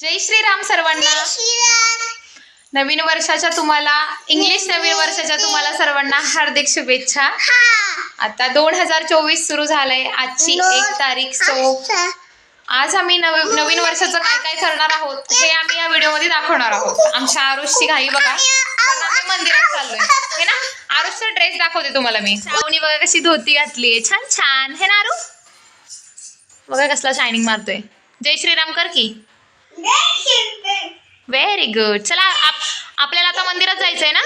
जय श्रीराम सर्वांना. नवीन वर्षाच्या तुम्हाला इंग्लिश नवीन वर्षाच्या तुम्हाला सर्वांना हार्दिक शुभेच्छा. आता दोन हजार चोवीस सुरू झालंय. आजची एक तारीख सो आज आम्ही नव नवीन वर्षाचं काय काय करणार आहोत हे आम्ही या व्हिडिओमध्ये दाखवणार आहोत. आमच्या आरुषची घाई बघा. कारण आम्ही मंदिरात चाललोय. हे ना आरुषचा ड्रेस दाखवते तुम्हाला मी. श्रावणी बघा कशी धोती घातलीये. छान छान. हे ना आरू? बघा कसला शायनिंग मारतोय. जय श्रीराम कर की. व्हेरी गुड चला आप- आपल्याला आता मंदिरात जायचंय ना?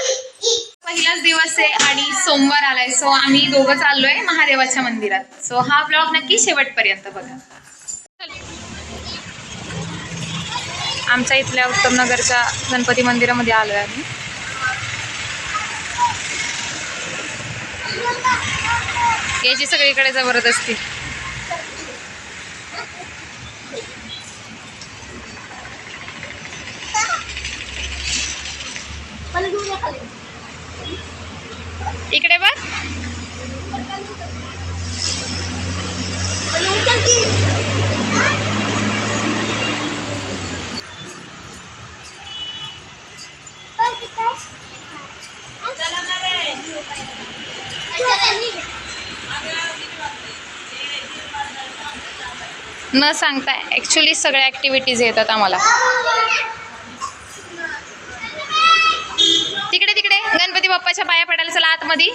पहिलाच दिवस आहे आणि सोमवार आलाय. सो आम्ही दोघं चाललोय महादेवाच्या मंदिरात. सो हा ब्लॉग नक्की शेवटपर्यंत बघा. आमच्या इथल्या उत्तम नगरच्या गणपती मंदिरामध्ये आलोय आम्ही. याची सगळीकडे जबरदस्ती. इकडे बघ. न सांगता ॲक्च्युली सगळ्या ॲक्टिव्हिटीज येतात आम्हाला तिकडे तिकडे गणपती बाप्पाच्या पाया पडायला चला आतमध्ये.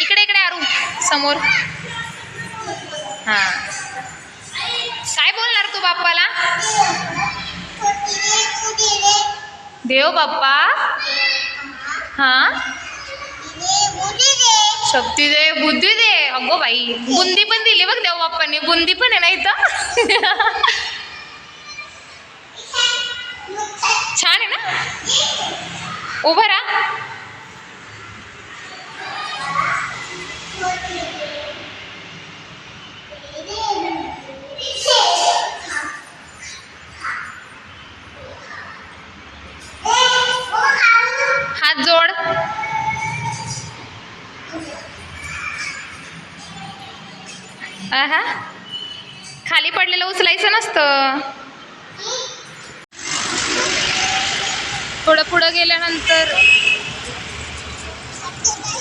इकडे इकडे आरू. समोर. हा. काय बोलणार तू बाप्पाला? देव बाप्पा. हा? शक्ती दे बुद्धी दे. अगो बाई बुंदी पण दिली बघ देव बाप्पाने. बुंदी पण आहे ना इथं? छान आहे ना? उभं राहा हात जोड आहा खाली पडलेलं उचलायचं नसतं. थोडं पुढं गेल्यानंतर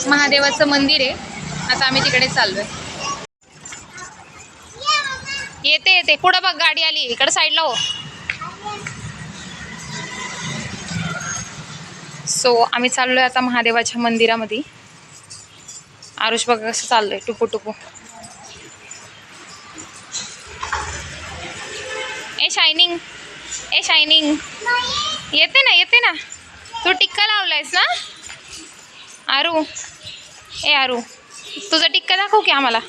महादेवाचं मंदिर आहे. आता आम्ही तिकडे चाललोय. येते येते. पुढं बघ गाडी आली. इकडे साईडला हो. सो आम्ही चाललोय आता महादेवाच्या मंदिरामध्ये. आरुष बघा कसं चाललंय. टुपू टुपू. ए शायनिंग ए शायनिंग येते ना येते ना. तू टिक्का लावलायस ना? आरू. ए आरू. तुझा टिक्का दाखव की आम्हाला.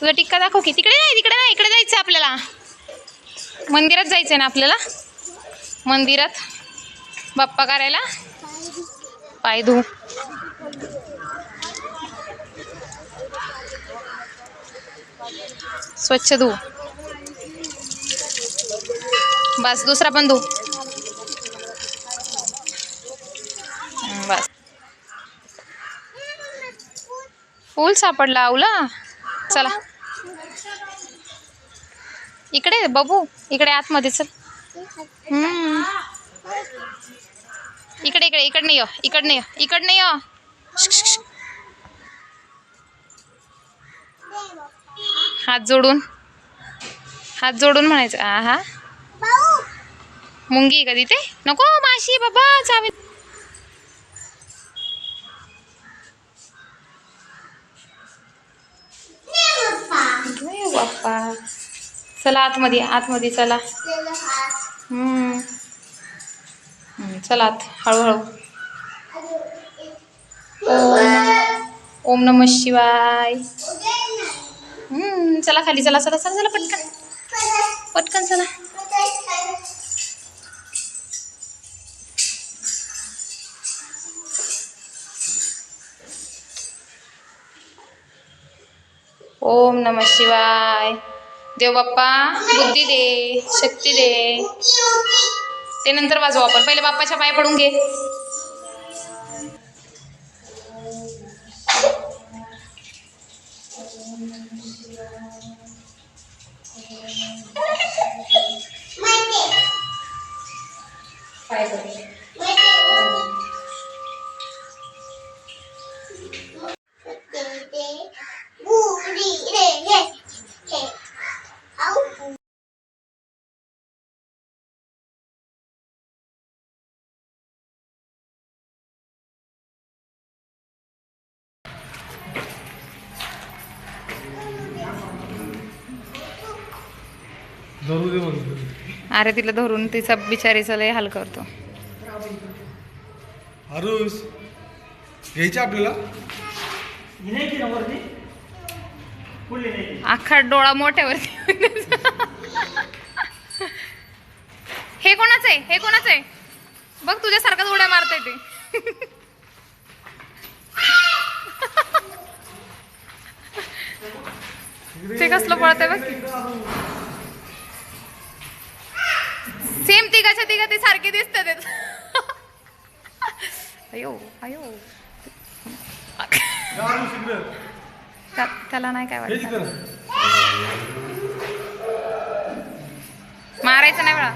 तुझा टिक्का दाखव की. तिकडे नाही तिकडे नाही इकडे जायचं आहे आपल्याला. मंदिरात जायचं आहे ना आपल्याला? मंदिरात. बाप्पा करायला? पाय धू. स्वच्छ धू. बस दुसरा पण धू. बस. फूल सापडला आवला. चला. इकडे बबू इकडे आतमध्ये चल. हम्म. इकडे इकडे इकडे नाही इकडे नाही इकडे नाही हात जोडून. हात जोडून म्हणायचं. आ हा मुंगी कधी का नको माशी बाबा चावी. बाप्पा. चला आतमध्ये आतमध्ये चला. हम्म. चला आत हळूहळू. ओम. ओम नम शिवाय. हम्म, चला खाली चला चला चला चला पटकन. पटकन चला. ओम नम शिवाय. देव बाप्पा बुद्धी दे शक्ती दे. ते नंतर वाजवू आपण. पहिले बाप्पाच्या पाय पडून घे. पाय करू अरे तिला धरून तिचा बिचारीचा लय हाल करतो. हरुस घ्यायची आपल्याला? अख्खा डोळा मोठ्यावरती. हे कोणाचं आहे? हे कोणाचं आहे? बघ तुझ्यासारखाच उड्या मारते ते. ते कसलं पळतंय बघ. तिघाच्या तिघा ते सारखे दिसतात. अयो अयो. त्याला नाही काय वाटत. मारायचं नाही बळा.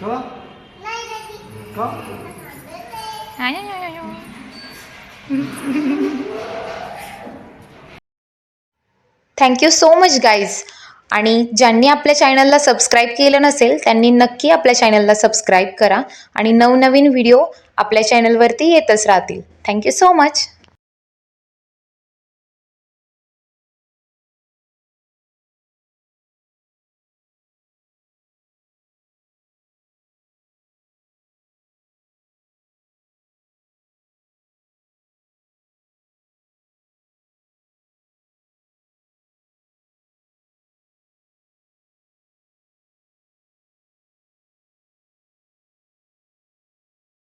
चला का? आय, आय, आय, I. Thank you so much guys आणि ज्यांनी आपल्या चॅनलला सबस्क्राईब केलं नसेल त्यांनी नक्की आपल्या चॅनलला सबस्क्राईब करा आणि नवनवीन व्हिडिओ आपल्या चॅनलवरती येतच राहतील. Thank you so much